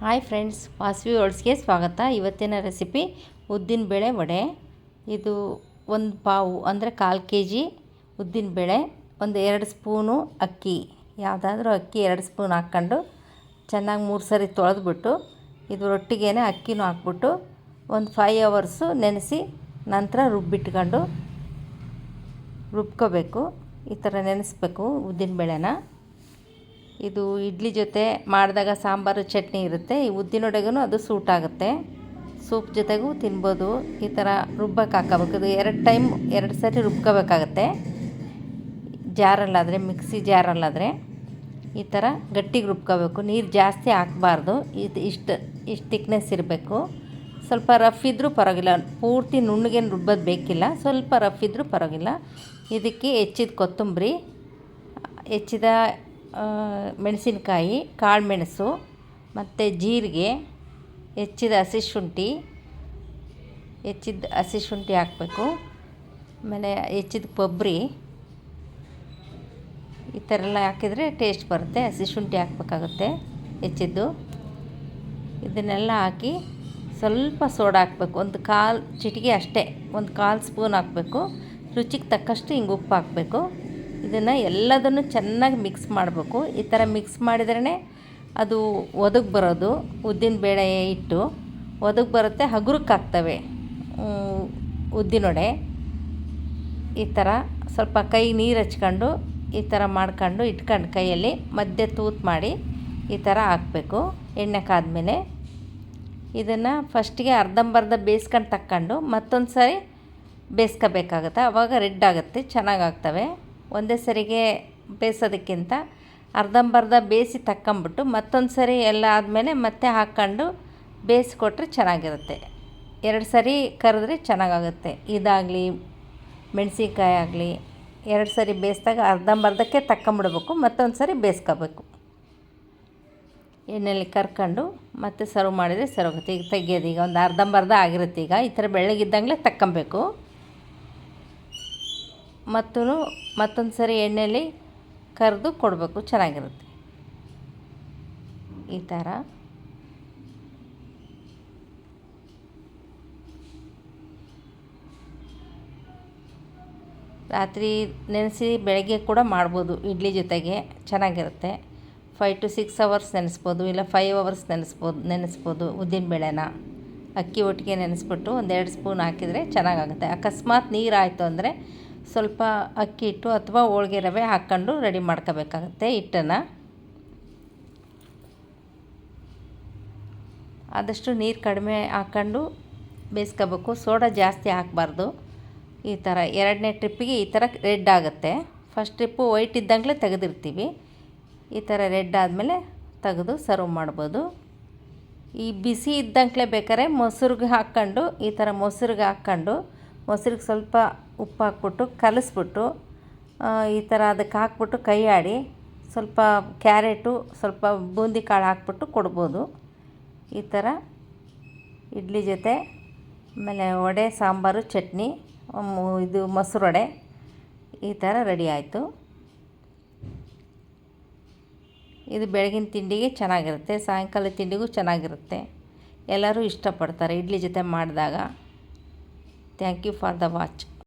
Hi friends, Vasavi ಒಳ್ಸ್ಗೆ ಸ್ವಾಗತ. ಇವತ್ತಿನ recipe ಉದ್ದಿನಬೇಳೆ ವಡೆ. ಇದು ಒಂದು ಪಾವು, ಅಂದರೆ ಕಾಲು ಕೆ ಜಿ ಉದ್ದಿನಬೇಳೆ ಒಂದು ಎರಡು ಸ್ಪೂನು ಅಕ್ಕಿ. ಯಾವುದಾದ್ರೂ ಅಕ್ಕಿ ಎರಡು ಸ್ಪೂನ್ ಹಾಕ್ಕೊಂಡು ಚೆನ್ನಾಗಿ ಮೂರು ಸರಿ ತೊಳೆದ್ಬಿಟ್ಟು ಇದು ರೊಟ್ಟಿಗೆ ಅಕ್ಕಿನೂ ಹಾಕ್ಬಿಟ್ಟು ಒಂದು ಫೈವ್ ಅವರ್ಸು ನೆನೆಸಿ ನಂತರ ರುಬ್ಬಿಟ್ಕೊಂಡು ರುಬ್ಕೋಬೇಕು. ಈ ಥರ ನೆನೆಸ್ಬೇಕು ಉದ್ದಿನಬೇಳೆನ ಇದು ಇಡ್ಲಿ ಜೊತೆ ಮಾಡಿದಾಗ ಸಾಂಬಾರು ಚಟ್ನಿ ಇರುತ್ತೆ. ಈ ಉದ್ದಿನೊಡೆಗೂ ಅದು ಸೂಟ್ ಆಗುತ್ತೆ. ಸೂಪ್ ಜೊತೆಗೂ ತಿನ್ಬೋದು. ಈ ಥರ ರುಬ್ಬಕ್ಕೆ ಹಾಕೋಬೇಕು ಇದು ಎರಡು ಟೈಮ್ ಎರಡು ಸರಿ ರುಬ್ಕೋಬೇಕಾಗತ್ತೆ. ಜಾರಲ್ಲಾದರೆ, ಮಿಕ್ಸಿ ಜಾರಲ್ಲಾದರೆ ಈ ಥರ ಗಟ್ಟಿಗೆ ರುಬ್ಕೋಬೇಕು. ನೀರು ಜಾಸ್ತಿ ಹಾಕಬಾರ್ದು. ಇದು ಇಷ್ಟು ಇಷ್ಟು ತಿಕ್ನೆಸ್ ಇರಬೇಕು. ಸ್ವಲ್ಪ ರಫ್ ಇದ್ದರೂ ಪರವಾಗಿಲ್ಲ. ಪೂರ್ತಿ ನುಣ್ಣಗೇನು ರುಬ್ಬೋದು ಬೇಕಿಲ್ಲ. ಸ್ವಲ್ಪ ರಫ್ ಇದ್ದರೂ ಪರವಾಗಿಲ್ಲ. ಇದಕ್ಕೆ ಹೆಚ್ಚಿದ ಕೊತ್ತಂಬರಿ, ಹೆಚ್ಚಿದ ಮೆಣಸಿನ್ಕಾಯಿ ಕಾಳು ಮೆಣಸು ಮತ್ತು ಜೀರಿಗೆ, ಹೆಚ್ಚಿದ ಹಸಿ ಶುಂಠಿ, ಹೆಚ್ಚಿದ ಹಸಿ ಶುಂಠಿ ಹಾಕಬೇಕು. ಆಮೇಲೆ ಹೆಚ್ಚಿದ ಕೊಬ್ಬರಿ, ಈ ಥರ ಎಲ್ಲ ಹಾಕಿದರೆ ಟೇಸ್ಟ್ ಬರುತ್ತೆ. ಹಸಿ ಶುಂಠಿ ಹಾಕಬೇಕಾಗುತ್ತೆ ಹೆಚ್ಚಿದ್ದು. ಇದನ್ನೆಲ್ಲ ಹಾಕಿ ಸ್ವಲ್ಪ ಸೋಡಾ ಹಾಕಬೇಕು. ಒಂದು ಕಾಲು ಚಿಟಿಕೆ ಅಷ್ಟೇ. ಒಂದು ಕಾಲು ಸ್ಪೂನ್ ಹಾಕಬೇಕು. ರುಚಿಗೆ ತಕ್ಕಷ್ಟು ಹಿಂಗೆ ಉಪ್ಪು ಹಾಕಬೇಕು. ಇದನ್ನು ಎಲ್ಲದನ್ನು ಚೆನ್ನಾಗಿ ಮಿಕ್ಸ್ ಮಾಡಬೇಕು. ಈ ಥರ ಮಿಕ್ಸ್ ಮಾಡಿದ್ರೇ ಅದು ಒದಗಿ ಬರೋದು, ಉದ್ದಿನ ಬೇಳೆ ಇಟ್ಟು ಒದಗಿ ಬರುತ್ತೆ ಹಗುರಕ್ಕಾಗ್ತವೆ ಉದ್ದಿನೊಡೆ. ಈ ಥರ ಸ್ವಲ್ಪ ಕೈ ನೀರು ಹಚ್ಕೊಂಡು ಈ ಥರ ಮಾಡ್ಕೊಂಡು ಇಟ್ಕೊಂಡು ಕೈಯಲ್ಲಿ ಮಧ್ಯೆ ತೂತು ಮಾಡಿ ಈ ಥರ ಹಾಕಬೇಕು. ಎಣ್ಣೆ ಕಾದ್ಮೇಲೆ ಇದನ್ನು ಫಸ್ಟಿಗೆ ಅರ್ಧಂಬರ್ಧ ಬೇಯಿಸ್ಕೊಂಡು ತಕ್ಕೊಂಡು ಮತ್ತೊಂದು ಸಾರಿ ಬೇಯಿಸ್ಕೋಬೇಕಾಗುತ್ತೆ. ಆವಾಗ ರೆಡ್ ಆಗುತ್ತೆ ಚೆನ್ನಾಗಾಗ್ತವೆ ಒಂದೇ ಸರಿಗೆ ಬೇಯಿಸೋದಕ್ಕಿಂತ ಅರ್ಧಂಬರ್ಧ ಬೇಯಿಸಿ ತಕ್ಕೊಂಬಿಟ್ಟು ಮತ್ತೊಂದು ಸರಿ ಎಲ್ಲ ಆದಮೇಲೆ ಮತ್ತೆ ಹಾಕ್ಕೊಂಡು ಬೇಯಿಸ್ಕೊಟ್ರೆ ಚೆನ್ನಾಗಿರುತ್ತೆ. ಎರಡು ಸರಿ ಕರೆದ್ರೆ ಚೆನ್ನಾಗಾಗುತ್ತೆ. ಇದಾಗಲಿ, ಮೆಣಸಿನ್ಕಾಯಿ ಆಗಲಿ, ಎರಡು ಸರಿ ಬೇಯಿಸಿದಾಗ ಅರ್ಧಂಬರ್ಧಕ್ಕೆ ತಕ್ಕೊಂಬಿಡ್ಬೇಕು, ಮತ್ತೊಂದು ಸರಿ ಬೇಯಿಸ್ಕೋಬೇಕು. ಎಣ್ಣೆಯಲ್ಲಿ ಕರ್ಕೊಂಡು ಮತ್ತೆ ಸರ್ವ್ ಮಾಡಿದರೆ ಸರ್ವ್ ಆಗುತ್ತೆ ಈಗ ತೆಗಿಯೋದು, ಈಗ ಒಂದು ಅರ್ಧಂಬರ್ಧ ಆಗಿರುತ್ತೆ. ಈಗ ಈ ಥರ ಬೆಳ್ಳಗಿದ್ದಂಗೆ ತಕ್ಕೊಬೇಕು. ಮತ್ತು ಮತ್ತೊಂದು ಸರಿ ಎಣ್ಣೆಯಲ್ಲಿ ಕರೆದು ಕೊಡಬೇಕು, ಚೆನ್ನಾಗಿರುತ್ತೆ. ಈ ಥರ. ರಾತ್ರಿ ನೆನೆಸಿ ಬೆಳಗ್ಗೆ ಕೂಡ ಮಾಡ್ಬೋದು, ಇಡ್ಲಿ ಜೊತೆಗೆ ಚೆನ್ನಾಗಿರುತ್ತೆ. ಫೈವ್ ಟು ಸಿಕ್ಸ್ ಅವರ್ಸ್ ನೆನೆಸ್ಬೋದು, ಇಲ್ಲ ಫೈವ್ ಅವರ್ಸ್ ನೆನೆಸ್ಬೋದು ನೆನೆಸ್ಬೋದು ಉದ್ದಿನಬೇಳೆನ ಅಕ್ಕಿ ಒಟ್ಟಿಗೆ ನೆನೆಸ್ಬಿಟ್ಟು ಒಂದೆರಡು ಸ್ಪೂನ್ ಹಾಕಿದರೆ ಚೆನ್ನಾಗಾಗುತ್ತೆ. ಅಕಸ್ಮಾತ್ ನೀರಾಯಿತು ಅಂದರೆ ಸ್ವಲ್ಪ ಅಕ್ಕಿ ಹಿಟ್ಟು ಅಥವಾ ಹೋಳ್ಗೆ ರವೆ ಹಾಕ್ಕೊಂಡು ರೆಡಿ ಮಾಡ್ಕೋಬೇಕಾಗತ್ತೆ ಹಿಟ್ಟನ್ನು. ಆದಷ್ಟು ನೀರು ಕಡಿಮೆ ಹಾಕ್ಕೊಂಡು ಬೇಯಿಸ್ಕೋಬೇಕು. ಸೋಡಾ ಜಾಸ್ತಿ ಹಾಕಬಾರ್ದು. ಈ ಥರ ಎರಡನೇ ಟ್ರಿಪ್ಪಿಗೆ ಈ ಥರ ರೆಡ್ ಆಗುತ್ತೆ. ಫಸ್ಟ್ ಟ್ರಿಪ್ಪು ವೈಟ್ ಇದ್ದಂಗಲೇ ತೆಗೆದಿರ್ತೀವಿ. ಈ ಥರ ರೆಡ್ ಆದಮೇಲೆ ತೆಗೆದು ಸರ್ವ್ ಮಾಡ್ಬೋದು. ಈ ಬಿಸಿ ಇದ್ದಂಗ್ಲೇ ಬೇಕಾದ್ರೆ ಮೊಸರಿಗೆ ಹಾಕ್ಕೊಂಡು, ಈ ಥರ ಮೊಸರಿಗೆ ಹಾಕ್ಕೊಂಡು ಮೊಸರಿಗೆ ಸ್ವಲ್ಪ ಉಪ್ಪು ಹಾಕ್ಬಿಟ್ಟು ಕಲಸ್ಬಿಟ್ಟು ಈ ಥರ ಅದಕ್ಕೆ ಹಾಕ್ಬಿಟ್ಟು ಕೈ ಆಡಿ ಸ್ವಲ್ಪ ಕ್ಯಾರೆಟು, ಸ್ವಲ್ಪ ಬೂಂದಿ ಕಾಳು ಹಾಕ್ಬಿಟ್ಟು ಕೊಡ್ಬೋದು. ಈ ಥರ ಇಡ್ಲಿ ಜೊತೆ, ಆಮೇಲೆ ವಡೆ, ಸಾಂಬಾರು, ಚಟ್ನಿ ಇದು ಮೊಸರು ವಡೆ, ಈ ಥರ ರೆಡಿ ಆಯಿತು. ಇದು ಬೆಳಗಿನ ತಿಂಡಿಗೆ ಚೆನ್ನಾಗಿರುತ್ತೆ, ಸಾಯಂಕಾಲ ತಿಂಡಿಗೂ ಚೆನ್ನಾಗಿರುತ್ತೆ. ಎಲ್ಲರೂ ಇಷ್ಟಪಡ್ತಾರೆ ಇಡ್ಲಿ ಜೊತೆ ಮಾಡಿದಾಗ. Thank you for the watch.